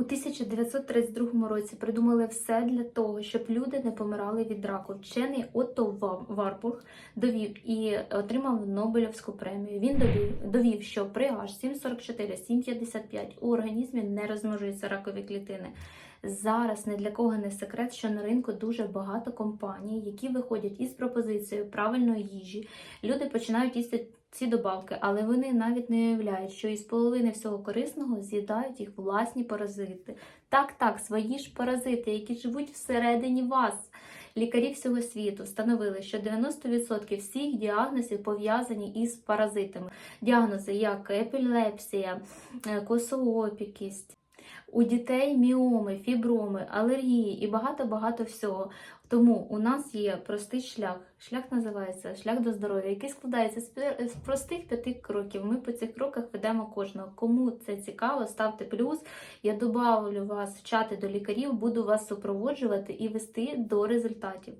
У 1932 році придумали все для того, щоб люди не помирали від раку. Вчений Отто Ва- Варбург довів і отримав Нобелівську премію. Він довів, довів що при H 744-755 у організмі не розмножуються ракові клітини. Зараз не для кого не секрет, що на ринку дуже багато компаній, які виходять із пропозицією правильної їжі. Люди починають їсти ці добавки, але вони навіть не уявляють, що із половини всього корисного з'їдають їх власні паразити. Так, так, свої ж паразити, які живуть всередині вас. Лікарі всього світу встановили, що 90% всіх діагнозів пов'язані із паразитами. Діагнози як епілепсія, е, косоопікість. У дітей міоми, фіброми, алергії і багато-багато всього. Тому у нас є простий шлях. Шлях називається шлях до здоров'я, який складається з простих п'яти кроків. Ми по цих кроках ведемо кожного. Кому це цікаво, ставте плюс. Я добавлю вас в чати до лікарів, буду вас супроводжувати і вести до результатів.